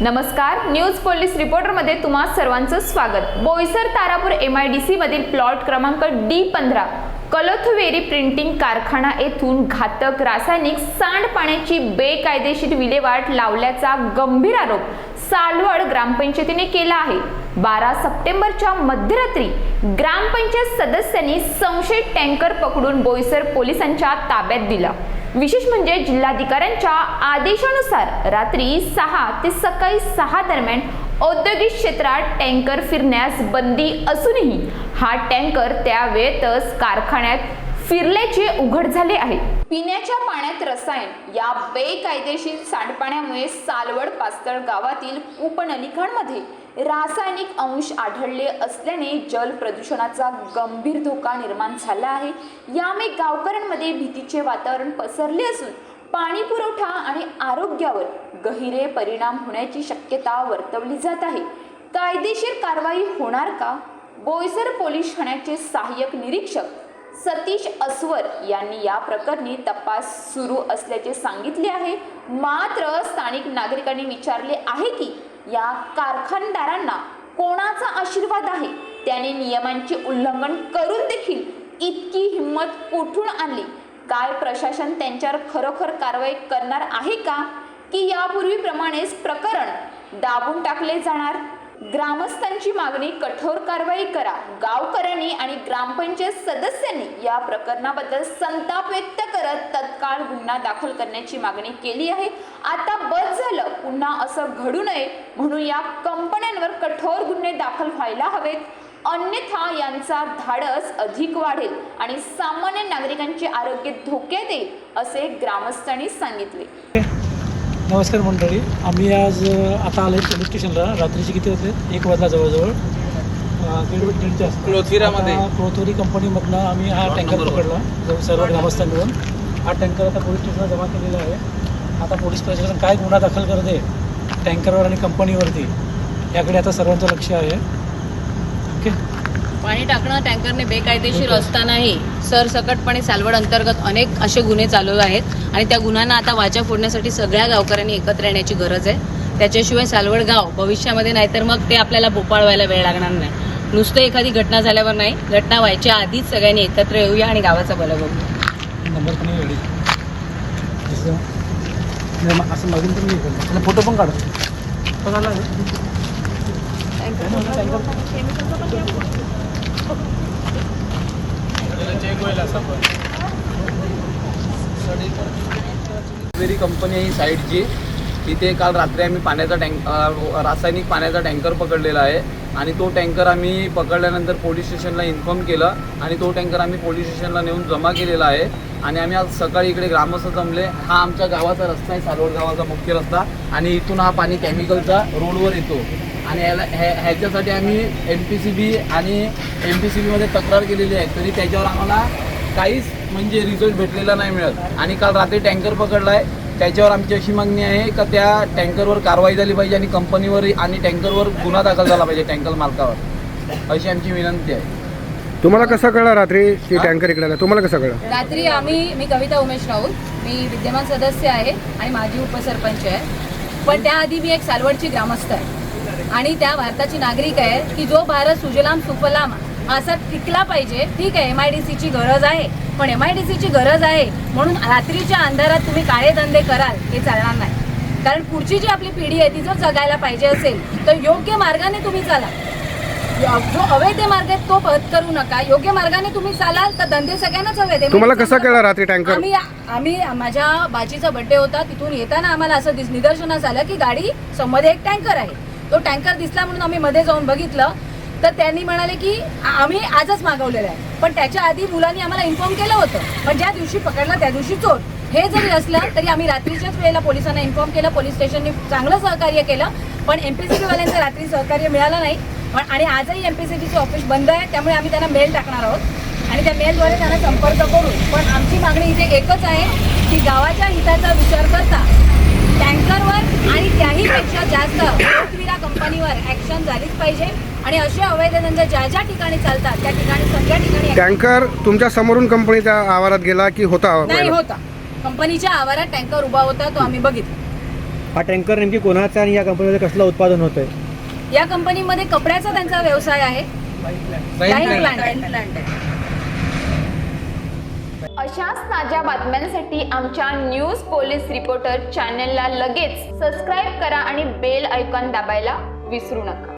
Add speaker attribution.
Speaker 1: नमस्कार news police रिपोर्टरमध्ये तुम्हा सर्वांचं स्वागत. Boisar Tarapur M I D C मधील प्लॉट क्रमांक डी पंधरा कलोथवेरी प्रिंटिंग कारखाना येथून घातक रासायनिक सांडपाण्याची बेकायदेशीर विल्हेवाट लावल्याचा गंभीर आरोप सालवड ग्रामपंचायतीने केला आहे. बारा सप्टेंबरच्या मध्यरात्री ग्रामपंचायत सदस्यांनी संशयित टँकर पकडून बोईसर पोलिसांच्या ताब्यात दिला. विशेष म्हणजे जिल्हाधिकाऱ्यांच्या आदेशानुसार रात्री सहा ते सकाळी सहा दरम्यान औद्योगिक क्षेत्रात टँकर फिरण्यास बंदी असूनही हा टँकर त्या वेळेतच कारखान्यात फिरल्याचे उघड झाले आहे. पिण्याच्या पाण्यात रसायन या बेकायदेशीर सांडपाण्यामुळे सालवड पास्तळ गावातील उपनलिकांमध्ये रासायनिक अंश आढळले असल्याने जल प्रदूषणाचा गंभीर धोका निर्माण झाला आहे. यामुळे गावकऱ्यांमध्ये भीतीचे वातावरण पसरले असून पाणी पुरवठा आणि आरोग्यावर गहिरे परिणाम होण्याची शक्यता वर्तवली जात आहे. कायदेशीर कारवाई होणार का? बोईसर पोलीस ठाण्याचे सहाय्यक निरीक्षक सतीश अस्वर यांनी या प्रकरणी तपास सुरू असल्याचे सांगितले आहे. मात्र स्थानिक नागरिकांनी विचारले आहे की या कारखानदारांना कोणाचा आशीर्वाद आहे? त्याने नियमांचे उल्लंघन करून देखील इतकी हिंमत कुठून आणली? काय प्रशासन त्यांच्यावर खरोखर कारवाई करणार आहे का? की यापूर्वीप्रमाणेच प्रकरण दाबून टाकले जाणार? ग्रामस्थांची मागणी कठोर कारवाई करा. गावकऱ्यांनी आणि ग्रामपंचायत सदस्यांनी या प्रकरणाबद्दल संताप व्यक्त करत तत्काळ गुन्हा दाखल करण्याची मागणी केली आहे. आता बस झालं. पुन्हा असं घडू नये म्हणून या कंपन्यांवर कठोर गुन्हे दाखल व्हायला हवेत. अन्यथा यांचा धाडस अधिक वाढेल आणि सामान्य नागरिकांचे आरोग्य धोक्यात येईल असे ग्रामस्थांनी सांगितले.
Speaker 2: नमस्कार मंडळी. आम्ही आज आता आलो पोलीस स्टेशनला रात्रीचे किती होते? एक वाजला जवळजवळ. दीड दीडच्या.
Speaker 3: क्लोथिरामध्ये.
Speaker 2: क्लोथोरी कंपनीमधनं आम्ही हा टँकर पकडला. जवळ सर्व ग्रामस्थ मिळून हा टँकर आता पोलीस स्टेशनला जमा केलेला आहे. आता पोलीस प्रशासन काय गुन्हा दाखल करते? टँकरवर आणि कंपनीवरती याकडे आता सर्वांचं लक्ष आहे. ओके?
Speaker 4: पाणी टाकणं टँकरने बेकायदेशीर असतानाही सरसकटपणे सालवड अंतर्गत अनेक असे गुन्हे चालू आहेत आणि त्या गुन्ह्यांना आता वाचा फोडण्यासाठी सगळ्या गावकऱ्यांनी एकत्र येण्याची गरज आहे. त्याच्याशिवाय सालवड गाव भविष्यामध्ये नाहीतर मग ते आपल्याला भोपाळ व्हायला वेळ लागणार नाही. नुसतं एखादी घटना झाल्यावर नाही घटना व्हायच्या आधीच सगळ्यांनी एकत्र येऊया आणि गावाचा भलं बघू.
Speaker 2: असं. मागून फोटो पण काढ?
Speaker 3: वेरी कंपनी आहे ही साईडची तिथे काल रात्री आम्ही पाण्याचा टँक रासायनिक पाण्याचा टँकर पकडलेला आहे. आणि तो टँकर आम्ही पकडल्यानंतर पोलीस स्टेशनला इन्फॉर्म केलं आणि तो टँकर आम्ही पोलीस स्टेशनला नेऊन जमा केलेला आहे. आणि आम्ही आज सकाळी इकडे ग्रामस्थ जमले. हा आमच्या गावाचा रस्ता आहे सालोड गावाचा मुख्य रस्ता. आणि इथून हा पाणी केमिकलचा रोडवर येतो. आणि याला ह्या ह्याच्यासाठी आम्ही एम पी सी बी आणि एम पी सी बीमध्ये तक्रार केलेली आहे. तरी त्याच्यावर आम्हाला काहीच म्हणजे रिझल्ट भेटलेला नाही मिळत. आणि काल रात्री टँकर पकडलाय. त्याच्यावर आमची अशी मागणी आहे का त्या टँकरवर कारवाई झाली पाहिजे आणि कंपनीवर आणि टँकरवर गुन्हा दाखल झाला पाहिजे टँकर मालकावर. अशी आमची विनंती आहे.
Speaker 5: तुम्हाला कसं कळलं रात्री की टँकर इकडे आला? तुम्हाला कसं कळलं?
Speaker 6: रात्री आम्ही मी कविता उमेश राऊत. मी विद्यमान सदस्य आहे आणि माझी उपसरपंच आहे. पण त्याआधी मी एक सालवडची ग्रामस्थ आहे. आणि त्या भारताची नागरिक आहे की जो भारत सुजलाम सुफलाम असा टिकला पाहिजे. ठीक आहे एम आय डी सीची गरज आहे पण एम आय डी सीची गरज आहे म्हणून रात्रीच्या अंधारात तुम्ही काळे धंदे कराल हे चालणार नाही. कारण पुढची जी आपली पिढी आहे ती जर जगायला पाहिजे असेल तर योग्य मार्गाने तुम्ही चाला. जो अवैध मार्ग आहे तो पत्करू नका. योग्य मार्गाने तुम्ही चालाल तर धंदे सगळ्यांनाच हवे
Speaker 5: तुम्हाला कसं कळलं रात्री टँकर?
Speaker 6: आम्ही आम्ही माझ्या बाजीचा बर्थडे होता तिथून येताना आम्हाला असं निदर्शनास आलं की गाडी मध्ये एक टँकर आहे. तो टँकर दिसला म्हणून आम्ही मध्ये जाऊन बघितलं. तर त्यांनी म्हणाले की आम्ही आजच मागवलेलं आहे. पण त्याच्या आधी मुलांनी आम्हाला इन्फॉर्म केलं होतं. पण ज्या दिवशी पकडला त्या दिवशी चोर. हे जरी असलं तरी आम्ही रात्रीच्याच वेळेला पोलिसांना इन्फॉर्म केलं. पोलीस स्टेशनने चांगलं सहकार्य केलं. पण एम पी सी वाल्यांचं रात्री सहकार्य मिळालं नाही. पण आणि आजही एम पी सी एमपीसीबीचं ऑफिस बंद आहे त्यामुळे आम्ही त्यांना मेल टाकणार आहोत. आणि त्या मेलद्वारे त्यांना संपर्क करू. पण आमची मागणी इथे एकच आहे की गावाच्या हिताचा विचार करता टँकरवर आणि त्याहीपेक्षा जास्त कंपनीवर ॲक्शन झालीच पाहिजे. आणि असे अवैध धंदे ज्या ज्या ठिकाणी चालतात त्या ठिकाणी सगळ्या ठिकाणी
Speaker 5: टँकर तुमच्या समोरून कंपनीच्या आवारात गेला की होता
Speaker 6: नाही? होता. कंपनीच्या आवारात टँकर उभा होता तो आम्ही बघितला.
Speaker 7: हा टँकर नेमकी कोणाचा आणि या कंपनीमध्ये कसलं उत्पादन होतं आहे
Speaker 6: या कंपनीमध्ये कपड्याचा त्यांचा व्यवसाय आहे. Dyeing plant आहे.
Speaker 1: अशाच ताज्या बातम्यांसाठी आमच्या न्यूज पोलीस रिपोर्टर चॅनलला लगेच सबस्क्राईब करा आणि बेल आयकॉन दाबायला विसरू नका.